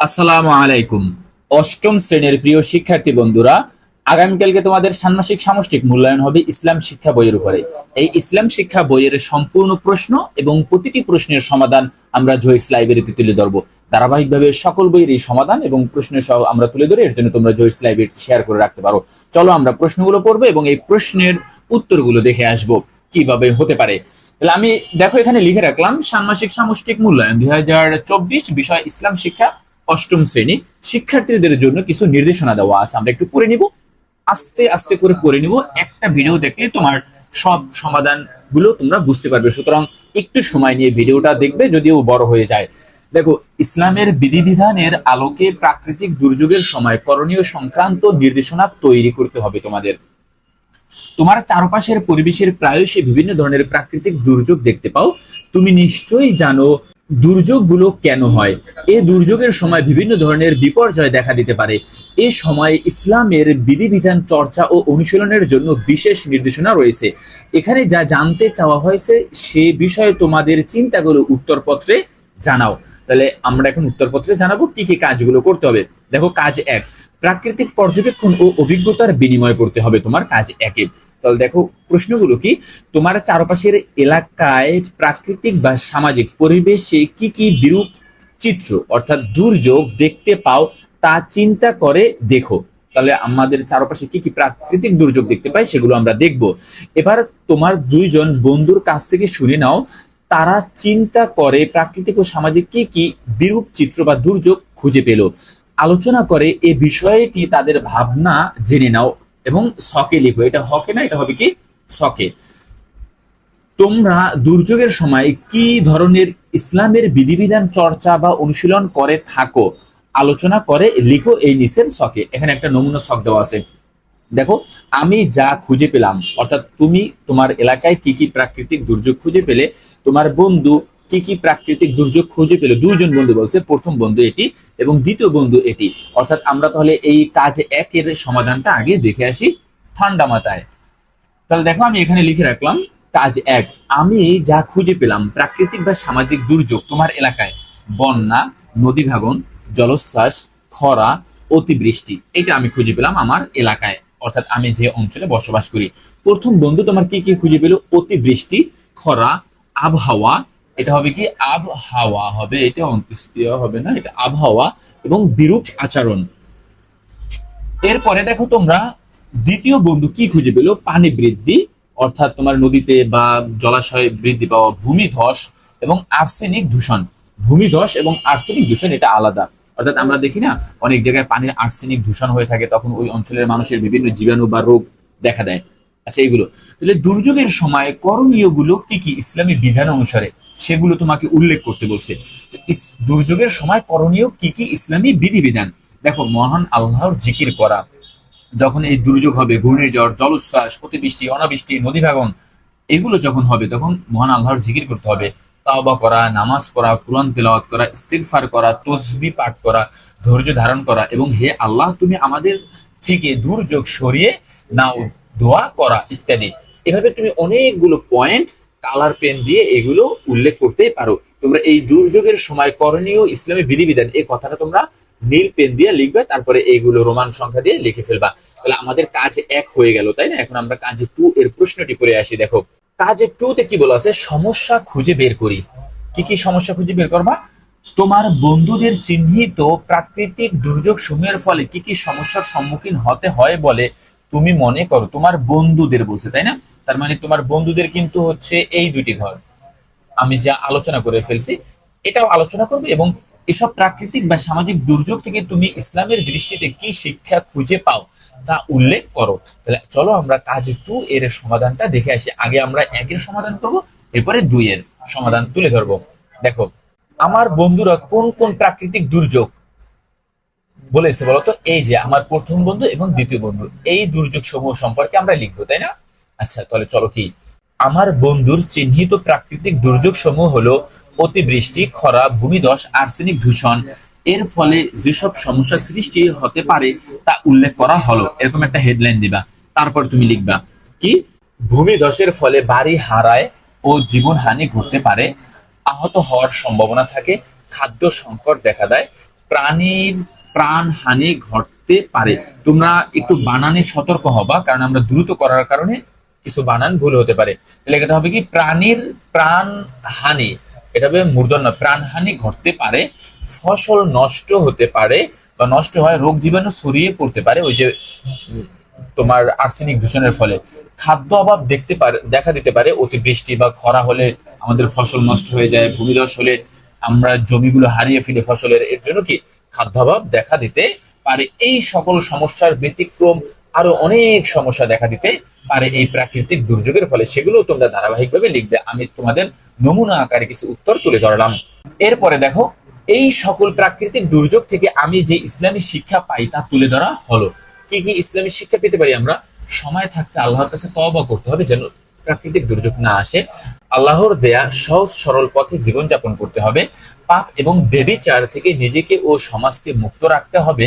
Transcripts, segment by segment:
আসসালামু আলাইকুম। অষ্টম শ্রেণির প্রিয় শিক্ষার্থী বন্ধুরা আগামীকালকে তোমাদের ষান্মাসিক সামষ্টিক মূল্যায়ন হবে ইসলাম শিক্ষা বইয়ের উপরে। এই ইসলাম শিক্ষা বইয়ের সম্পূর্ণ প্রশ্ন এবং প্রতিটি প্রশ্নের সমাধান আমরা জয়স লাইব্রেরিতে তুলে ধরবো। ধারাবাহিকভাবে সকল বইয়ের এই সমাধান এবং প্রশ্নের সহ আমরা তুলে ধরে এর জন্য তোমরা জয়স লাইব্রেরি শেয়ার করে রাখতে পারো। চলো আমরা প্রশ্নগুলো পড়ব এবং এই প্রশ্নের উত্তরগুলো দেখে আসব। কীভাবে হতে পারে? তাহলে আমি দেখো এখানে লিখে রাখলাম, ষান্মাসিক সামষ্টিক মূল্যায়ন দুই হাজার চব্বিশ বিষয় ইসলাম শিক্ষা অষ্টম শ্রেণি শিক্ষার্থীদের জন্য কিছু নির্দেশনা দেওয়া আছে। আমরা একটু পড়ে নিব। আস্তে আস্তে করে পড়ে নিব। একটা ভিডিও দেখলে তোমার সব সমাধানগুলো তোমরা বুঝতে পারবে। সুতরাং একটু সময় নিয়ে ভিডিওটা দেখবে যদিও বড় হয়ে যায়। দেখো, ইসলামের বিধিবিধানের আলোকে প্রাকৃতিক দুর্যোগের সময় করণীয় সংক্রান্ত নির্দেশনা তৈরি করতে হবে তোমাদের। তোমার চারপাশের পরিবেশের প্রায়শই বিভিন্ন ধরনের প্রাকৃতিক দুর্যোগ দেখতে পাও। তুমি নিশ্চয়ই জানো দুর্যোগগুলো কেন হয়। এ দুর্যোগের সময় বিভিন্ন ধরনের বিপর্যয় দেখা দিতে পারে। এ সময় ইসলামের বিধিবিধান চর্চা ও অনুশীলনের জন্য বিশেষ নির্দেশনা রয়েছে। এখানে যা জানতে চাওয়া হয়েছে, সে বিষয়ে তোমাদের চিন্তাগুলো উত্তরপত্রে জানাও। তাহলে আমরা এখন উত্তরপত্রে জানাব কি কি কাজগুলো করতে হবে। দেখো, কাজ এক। প্রাকৃতিক পর্যবেক্ষণ ও অভিজ্ঞতার বিনিময় করতে হবে তোমার কাজ একে। তাহলে দেখো, প্রশ্নগুলো কি? তোমার চারপাশের এলাকায় প্রাকৃতিক বা সামাজিক পরিবেশে কি কি বিরূপ চিত্র, অর্থাৎ দুর্যোগ দেখতে পাও তা চিন্তা করে দেখো। তাহলে আমাদের চারপাশে কি কি প্রাকৃতিক দুর্যোগ দেখতে পাই সেগুলো আমরা দেখব। এবার তোমার দুইজন বন্ধুর কাছ থেকে শুনে নাও, তারা চিন্তা করে প্রাকৃতিক ও সামাজিক কি কি বিরূপ চিত্র বা দুর্যোগ খুঁজে পেল। আলোচনা করে এ বিষয়টি তাদের ভাবনা জেনে নাও। এবং সকে লিখো। এটা হকে না? এটা হবে কি? সকে। তোমরা দুর্যোগের সময় কি ধরনের ইসলামের বিধিবিধান চর্চা বা অনুশীলন করে থাকো, আলোচনা করে লিখো এই নিচের সকে। এখানে একটা নমুনা শখ দেওয়া আছে। দেখো, আমি যা খুঁজে পেলাম, অর্থাৎ তুমি তোমার এলাকায় কি কি প্রাকৃতিক দুর্যোগ খুঁজে পেলে, তোমার বন্ধু কি কি প্রাকৃতিক দুর্যোগ খুঁজে পেল? দুইজন বন্ধু বলছে, প্রথম বন্ধু এটি এবং দ্বিতীয় বন্ধু এটি। অর্থাৎ আমরা তাহলে এই কাজ একের সমাধানটা আগে দেখে আসি ঠান্ডা মাথায়। তাহলে দেখো, আমি এখানে লিখে রাখলাম, কাজ এক, আমি যা খুঁজে পেলাম, প্রাকৃতিক বা সামাজিক দুর্যোগ তোমার এলাকায়, বন্যা, নদী ভাঙন জলোচ্ছ্বাস, খরা, অতিবৃষ্টি, এটা আমি খুঁজে পেলাম আমার এলাকায়। অর্থাৎ আমি যে অঞ্চলে বসবাস করি। প্রথম বন্ধু তোমার কি কি খুঁজে পেল? অতিবৃষ্টি, খরা, আবহাওয়া এটা হবে কি? আবহাওয়া হবে। এটা অন্ত্যেষ্টিয় হবে না, এটা আবহাওয়া এবং বিরূপ আচরণ। এরপরে দেখো তোমরা দ্বিতীয় বন্ধু কি খুঁজে পেল? পানি বৃদ্ধি, অর্থাৎ তোমার নদীতে বা জলাশয়ে বৃদ্ধি পাওয়া ভূমিধস এবং আর্সেনিক দূষণ। ভূমিধস এবং আর্সেনিক দূষণ, এটা আলাদা। অর্থাৎ আমরা দেখি না, অনেক জায়গায় পানির আর্সেনিক দূষণ হয়ে থাকে, তখন ওই অঞ্চলের মানুষের বিভিন্ন জীবাণু বা রোগ দেখা দেয়। আচ্ছা এইগুলো। তাহলে দুর্যোগের সময় করণীয়গুলো কি কি? ইসলামী বিধান অনুসারে। সেগুলো তোমাকে উল্লেখ করতে বলছে। দুর্যোগের সময় করণীয় কি কি ইসলামী বিধিবিধান? দেখো, মহান আল্লাহর জিকির করা, যখন এই দুর্যোগ হবে, ঘূর্ণিঝড়, জলোচ্ছ্বাস, অতিবৃষ্টি, অনাবৃষ্টি নদী ভাঙন এগুলো যখন হবে, তখন মহান আল্লাহর জিকির করতে হবে। তাওবা করা, নামাজ পড়া, কোরআন তেলাওয়াত করা, ইস্তিগফার করা, তসবি পাঠ করা, ধৈর্য ধারণ করা এবং হে আল্লাহ, তুমি আমাদের থেকে দুর্যোগ সরিয়ে নাও, দোয়া করা ইত্যাদি। এভাবে তুমি অনেকগুলো পয়েন্ট কালার পেন দিয়ে এগুলো উল্লেখ করতে পারো। তোমরা এই দুর্যোগের সময় করণীয় ইসলামী বিধিবিধান, এই কথাটা তোমরা নীল পেন দিয়ে লিখবে, তারপরে এইগুলো রোমান সংখ্যা দিয়ে লিখে ফেলবা। তাহলে আমাদের কাজ এক হয়ে গেল, তাই না? এখন আমরা কাজ টু এর প্রশ্নটি পড়ে আসি, দেখো। কাজ টু তে কি বলা আছে? সমস্যা খুঁজে বের করি। কি কি সমস্যা খুঁজে বের করবা? তোমার বন্ধুদের চিহ্নিত প্রাকৃতিক দুর্যোগ সমূহের ফলে কি কি সমস্যার সম্মুখীন হতে হয় বলে তুমি মনে করো, তোমার বন্ধুদের বলছে, তাই না? তার মানে তোমার বন্ধুদের কিন্তু হচ্ছে এই দুটি ঘর। আমি যা আলোচনা করে ফেলছি, এটাও আলোচনা করবে এবং এসব প্রাকৃতিক বা সামাজিক দুর্যোগ থেকে তুমি ইসলামের দৃষ্টিতে কি শিক্ষা খুঁজে পাও তা উল্লেখ করো। তাহলে চলো আমরা কাজ টু এর সমাধানটা দেখে আসি। আগে আমরা একের সমাধান করব, এরপরে দুই এর সমাধান তুলে ধরবো। দেখো, আমার বন্ধুরা কোন কোন প্রাকৃতিক দুর্যোগ বলেছে বলতো, এই যে আমার প্রথম বন্ধু এবং দ্বিতীয় বন্ধু, এই দুর্যোগ সমূহ সম্পর্কে আমরা লিখব, তাই না? আচ্ছা তাহলে চলো কি? আমার বন্ধুর চিহ্নিত প্রাকৃতিক দুর্যোগ সমূহ হলো অতিবৃষ্টি, খরা, ভূমিধস, আর্সেনিক দূষণ এর ফলে যেসব সমস্যা সৃষ্টি হতে পারে তা উল্লেখ করা হলো। এরকম একটা হেডলাইন দিবা। তারপর তুমি লিখবা, কি? ভূমিধসের ফলে বাড়ি হারায় ও জীবনহানি ঘটতে পারে। আহত হওয়ার সম্ভাবনা থাকে। খাদ্য সংকট দেখা দেয়। প্রাণীর প্রাণ হানি ঘটতে পারে। তোমরা একটু বানানে সতর্ক হবা, কারণ আমরা দ্রুত করার কারণে কিছু বানান ভুল হতে পারে। তাহলে এটা হবে কি? প্রাণীর প্রাণ হানি এটা হবে মূর্ধন্য। প্রাণহানি ঘটতে পারে, ফসল নষ্ট হতে পারে, বা নষ্ট হয়, রোগ জীবাণু ছড়িয়ে পড়তে পারে, ওই যে, তোমার আর্সেনিক দূষণের ফলে। খাদ্য অভাব দেখতে পারে, দেখা দিতে পারে, অতিবৃষ্টি বা খরা হলে আমাদের ফসল নষ্ট হয়ে যায়, ভূমিধস হলে আমরা জমিগুলো হারিয়ে ফেলি ফসলের এর জন্য কি খাদ্যাভাব দেখা দিতে পারে? এই সকল সমস্যার ব্যতিক্রম আরও অনেক সমস্যা দেখা দিতে পারে এই প্রাকৃতিক দুর্যোগের ফলে। সেগুলো তোমরা ধারাবাহিকভাবে লিখবে। আমি তোমাদের নমুনা আকারে কিছু উত্তর তুলে ধরলাম। এরপরে দেখো, এই সকল প্রাকৃতিক দুর্যোগ থেকে আমি যে ইসলামী শিক্ষা পাই তা তুলে ধরা হলো। কি কি ইসলামী শিক্ষা পেতে পারি আমরা? সময় থাকতে আল্লাহর কাছে তওবা করতে হবে যেন প্রাকৃতিক দুর্যোগ না আসে, আল্লাহর দেয়া সহজ সরল পথে জীবনযাপন করতে হবে। পাপ এবং বেবিচার থেকে নিজেকে ও সমাজকে মুক্ত রাখতে হবে।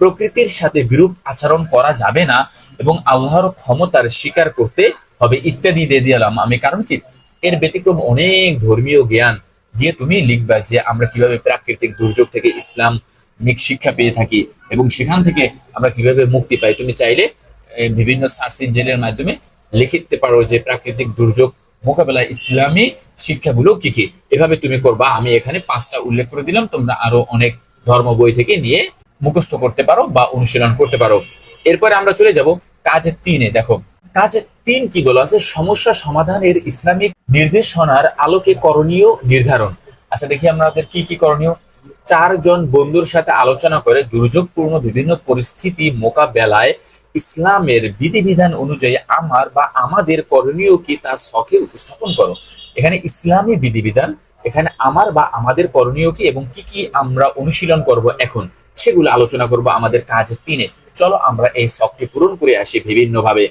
প্রকৃতির সাথে বিরূপ আচরণ করা যাবে না এবং আল্লাহর ক্ষমতার স্বীকার করতে হবে ইত্যাদি দিয়ে দিলাম আমি কারণ কি? এর ব্যতিক্রম অনেক ধর্মীয় জ্ঞান দিয়ে তুমি লিখবা যে আমরা কীভাবে প্রাকৃতিক দুর্যোগ থেকে ইসলাম মিক শিক্ষা পেয়ে থাকি এবং সেখান থেকে আমরা কীভাবে মুক্তি পাই। তুমি চাইলে বিভিন্ন সার্চ ইঞ্জিনের মাধ্যমে লিখিতে পারো যে প্রাকৃতিক দুর্যোগ মোকাবেলায় ইসলামী শিক্ষাগুলো কি কি? এভাবে তুমি করবা, আমি এখানে পাঁচটা উল্লেখ করে দিলাম, তোমরা আরও অনেক ধর্ম বই থেকে নিয়ে মুখস্থ করতে পারো বা অনুশীলন করতে পারো। এরপরে আমরা চলে যাব কাজ তিনে, দেখো। কাজ তিন কি বলা আছে? সমস্যা সমাধানের ইসলামিক নির্দেশনার আলোকে করণীয় নির্ধারণ। আচ্ছা দেখি আমাদের কি কি করণীয়। চারজন বন্ধুর সাথে আলোচনা করে দুর্যোগপূর্ণ বিভিন্ন পরিস্থিতি মোকাবেলায় ইসলামের বিধিবিধান অনুযায়ী আমার বা আমাদের করণীয় কি তা শখে উপস্থাপন করো। এখানে ইসলামী বিধিবিধান, এখানে আমার বা আমাদের করণীয় কি এবং কি কি আমরা অনুশীলন করব এখন, সেগুলো আলোচনা করব আমাদের কাজ তিনে। চলো আমরা এই শখটি পূরণ করে আসি বিভিন্ন ভাবে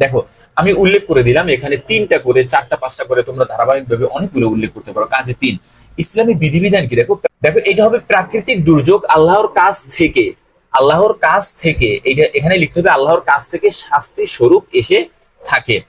দেখো, আমি উল্লেখ করে দিলাম, এখানে তিনটা করে, চারটা, পাঁচটা করে তোমরা ধারাবাহিকভাবে অনেকগুলো উল্লেখ করতে পারো। কাজে তিন, ইসলামী বিধিবিধান কি? দেখো দেখো, এটা হবে প্রাকৃতিক দুর্যোগ আল্লাহর কাছ থেকে। আল্লাহর কাছ থেকে, এটা এখানে লিখতে হবে, আল্লাহর কাছ থেকে শাস্তি স্বরূপ এসে থাকে।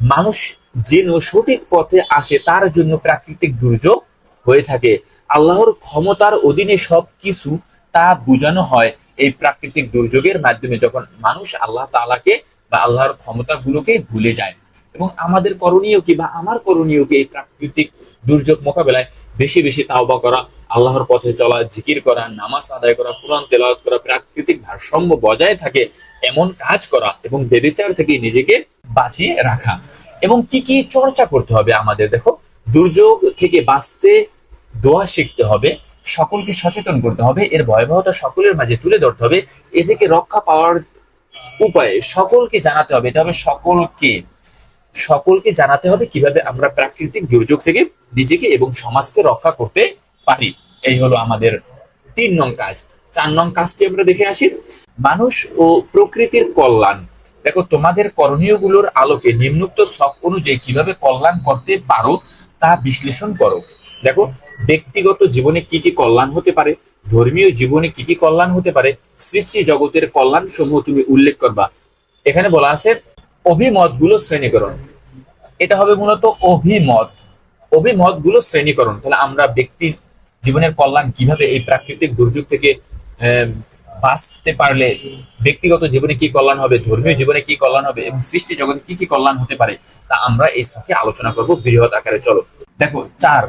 মানুষ যেন সঠিক পথে আসে, তার জন্য প্রাকৃতিক দুর্যোগ হয়ে থাকে। আল্লাহর ক্ষমতার অধীনে সব কিছু তা বোঝানো হয় এই প্রাকৃতিক দুর্যোগের মাধ্যমে, যখন মানুষ আল্লাহ তাআলাকে বা আল্লাহর ক্ষমতাগুলোকে ভুলে যায়। এবং আমাদের করণীয় কি বা আমার করণীয় কি এই প্রাকৃতিক দুর্যোগ মোকাবেলায়? বেশি বেশি তাওবা করা, আল্লাহর পথে চলা, জিকির করা, নামাজ আদায় করা, কোরআন তেলাওয়াত করা, প্রাকৃতিক ভারসাম্য বজায় থাকে, এমন কাজ করা এবং বেবিচার থেকে নিজেকে বাঁচিয়ে রাখা। এবং কি কি চর্চা করতে হবে আমাদের, দেখো? দুর্যোগ থেকে বাঁচতে দোয়া শিখতে হবে, সকলকে সচেতন করতে হবে, এর ভয়াবহতা সকলের মাঝে তুলে ধরতে হবে, এ থেকে রক্ষা পাওয়ার উপায়ে সকলকে জানাতে হবে, এটা হবে সকলকে। সকলকে জানাতে হবে কীভাবে আমরা প্রাকৃতিক দুর্যোগ থেকে নিজেকে এবং সমাজকে রক্ষা করতে পারি। এই হলো আমাদের তিন নং কাজ। চার নং কাজটি আমরা দেখে আসি। মানুষ ও প্রকৃতির কল্যাণ। দেখো, তোমাদের করণীয়গুলোর আলোকে নিম্নুক্ত শখ অনুযায়ী কীভাবে কল্যাণ করতে পারো তা বিশ্লেষণ করো। দেখো, ব্যক্তিগত জীবনে কি কি কল্যাণ হতে পারে? ধর্মীয় জীবনে কি কি কল্যাণ হতে পারে? সৃষ্টি জগতের কল্যাণ সমূহ তুমি উল্লেখ করবা। এখানে বলা আছে অভিমতগুলো শ্রেণীকরণ। এটা হবে মূলত অভিমত। অভিমতগুলো শ্রেণীকরণ। তাহলে আমরা ব্যক্তি জীবনের কল্যাণ কীভাবে এই প্রাকৃতিক দুর্যোগ থেকে বাঁচতে পারলে, ব্যক্তিগত জীবনে কি কল্যাণ হবে, ধর্মীয় জীবনে কি কল্যাণ হবে এবং সৃষ্টি জগতে কি কি কল্যাণ হতে পারে, তা আমরা এই সঙ্গে আলোচনা করব বৃহৎ আকারে। চলো। দেখো, চার,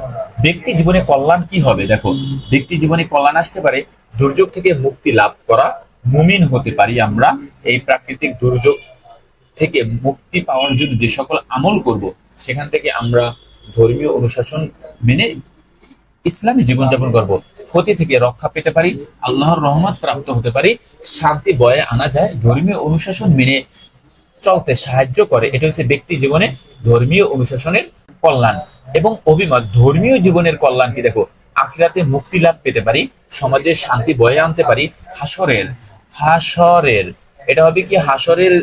ব্যক্তি জীবনে কল্যাণ কি হবে? দেখো, ব্যক্তি জীবনে কল্যাণ আসতে পারে, দুর্যোগ থেকে মুক্তি লাভ করা মুমিন হতে পারি আমরা এই প্রাকৃতিক দুর্যোগ থেকে মুক্তি পাওয়ার জন্য যে সকল আমল করব, সেখান থেকে আমরা ধর্মীয় অনুশাসন মেনে ইসলামী জীবনযাপন করব। ক্ষতি থেকে রক্ষা পেতে পারি, আল্লাহর রহমত প্রাপ্ত হতে পারি, শান্তি বয়ে আনা যায়, ধর্মীয় অনুশাসন মেনে চলতে সাহায্য করে। এটা হচ্ছে ব্যক্তি জীবনে ধর্মীয় অনুশাসনের কল্যাণ। এবং অভিমত, ধর্মীয় জীবনের কল্যাণ কি দেখো? আখিরাতে মুক্তি লাভ পেতে পারি, সমাজে শান্তি বয়ে আনতে পারি, হাসরের হাসরের, এটা হবে কি হাসরের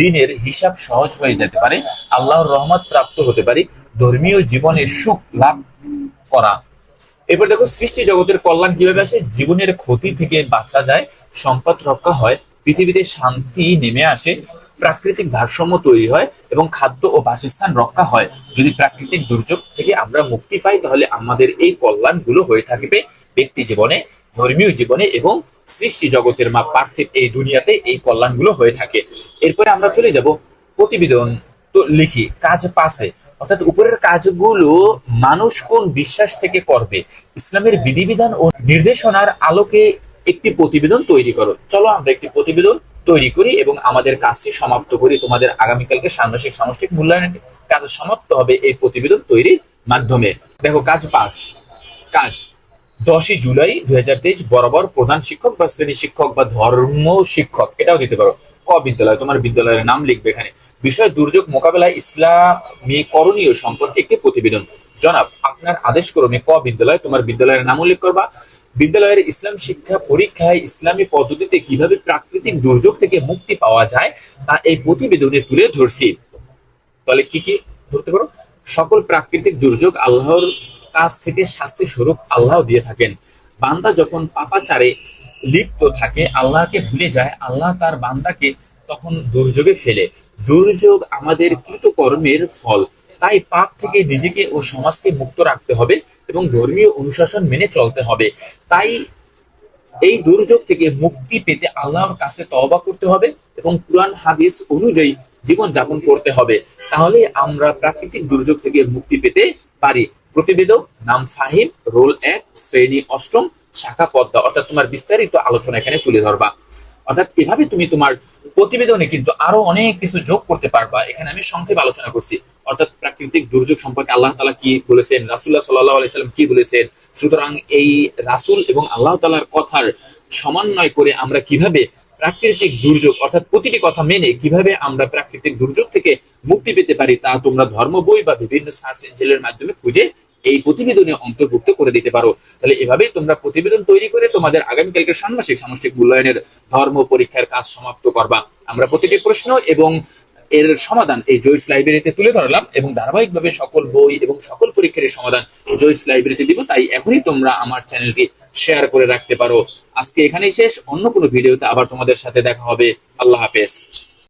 দিনের হিসাব সহজ হয়ে যেতে পারে, আল্লাহর রহমত প্রাপ্ত হতে পারি, ধর্মীয় জীবনে সুখ লাভ করা। এরপর দেখো, সৃষ্টি জগতের কল্যাণ কীভাবে আসে? জীবনের ক্ষতি থেকে বাঁচা যায়, সম্পদ রক্ষা হয়, পৃথিবীতে শান্তি নেমে আসে, প্রাকৃতিক ভারসাম্য তৈরি হয় এবং খাদ্য ও বাসস্থান রক্ষা হয়। যদি প্রাকৃতিক দুর্যোগ থেকে আমরা মুক্তি পাই, তাহলে আমাদের এই কল্যাণগুলো হয়ে থাকবে ব্যক্তি জীবনে, ধর্মীয় জীবনে এবং সৃষ্টি জগতের মা পার্থিব এই দুনিয়াতে এই কল্যাণগুলো হয়ে থাকে। এরপরে আমরা চলে যাব প্রতিবেদন তো লিখি, কাজ পাশে অর্থাৎ উপরের কাজগুলো মানুষ কোন বিশ্বাস থেকে করবে? ইসলামের বিধিবিধান ও নির্দেশনার আলোকে একটি প্রতিবেদন তৈরি করো। চলো আমরা একটি প্রতিবেদন তৈরি করি এবং আমাদের কাজটি সমাপ্ত করি। তোমাদের আগামীকালকে ষান্মাসিক সামষ্টিক মূল্যায়নের কাজ সমাপ্ত হবে এই প্রতিবেদন তৈরির মাধ্যমে। দেখো, কাজ পাস কাজ। দশই জুলাই দুই হাজার তেইশ বরাবর প্রধান শিক্ষক বা শ্রেণি শিক্ষক বা ধর্ম শিক্ষক, এটাও দিতে পারো। ক বিদ্যালয়? তোমার বিদ্যালয়ের নাম লিখবে এখানে। বিষয় দুর্যোগ মোকাবেলায় ইসলামী করণীয় সম্পর্কে একটি প্রতিবেদন। জনাব, আপনার আদেশ ক্রমে ক বিদ্যালয়? তোমার বিদ্যালয়ের নাম উল্লেখ করবা। বিদ্যালয়ের ইসলাম শিক্ষা পরীক্ষায় ইসলামী পদ্ধতিতে কীভাবে প্রাকৃতিক দুর্যোগ থেকে মুক্তি পাওয়া যায়, তা এই প্রতিবেদনে তুলে ধরছি। তাহলে কি কি ধরতে পারো? সকল প্রাকৃতিক দুর্যোগ আল্লাহর কাছ থেকে শাস্তি স্বরূপ আল্লাহ দিয়ে থাকেন। বান্দা যখন পাপাচারে লিপ্ত থাকে, আল্লাহকে ভুলে যায়, আল্লাহ তার বান্দাকে তখন দুর্যোগে ফেলে। দুর্যোগ আমাদের কৃতকর্মের ফল। তাই পাপ থেকে নিজেকে ও সমাজকে মুক্ত রাখতে হবে এবং ধর্মীয় অনুশাসন মেনে চলতে হবে। তাই এই দুর্যোগ থেকে মুক্তি পেতে আল্লাহর কাছে তওবা করতে হবে এবং কুরআন, হাদিস অনুযায়ী জীবন যাপন করতে হবে। তাহলে আমরা প্রাকৃতিক দুর্যোগ থেকে মুক্তি পেতে পারি। প্রতিবেদক নাম ফাহিম রোল এক, শ্রেণি অষ্টম, শাখা পদ্মা। অর্থাৎ তোমার বিস্তারিত আলোচনা এখানে তুলে ধরবা। অর্থাৎ এভাবে তুমি তোমার প্রতিবেদনে কিন্তু আরও অনেক কিছু যোগ করতে পারবা। এখানে আমি সংক্ষেপ আলোচনা করছি। অর্থাৎ প্রাকৃতিক দুর্যোগ সম্পর্কে আল্লাহ তালা কি বলেছেন? রাসুল্লাহ সাল্লাহ কি বলেছেন? সুতরাং এই রাসুল এবং আল্লাহ তালার কথার সমন্বয় করে আমরা কীভাবে প্রাকৃতিক দুর্যোগ, অর্থাৎ প্রতিটি কথা মেনে কীভাবে আমরা প্রাকৃতিক দুর্যোগ থেকে মুক্তি পেতে পারি তা তোমরা ধর্ম বই বা বিভিন্ন সার্চ এঞ্জেলের মাধ্যমে খুঁজে এই প্রতিবেদনে অন্তর্ভুক্ত করে দিতে পারো। তাহলে এভাবেই তোমরা প্রতিবেদন তৈরি করে তোমাদের আগামীকালকে ষান্মাসিক সামষ্টিক মূল্যায়নের ধর্ম পরীক্ষার কাজ সমাপ্ত করবা। আমরা প্রতিটি প্রশ্ন এবং এর সমাধান এই জয়েস লাইব্রেরিতে তুলে ধরলাম এবং ধারাবাহিকভাবে সকল বই এবং সকল পরীক্ষার সমাধান জয়েস লাইব্রেরিতে দিব। তাই এখনই তোমরা আমার চ্যানেলটি শেয়ার করে রাখতে পারো। আজকে এখানেই শেষ, অন্য কোনো ভিডিওতে আবার তোমাদের সাথে দেখা হবে। আল্লাহ হাফেজ।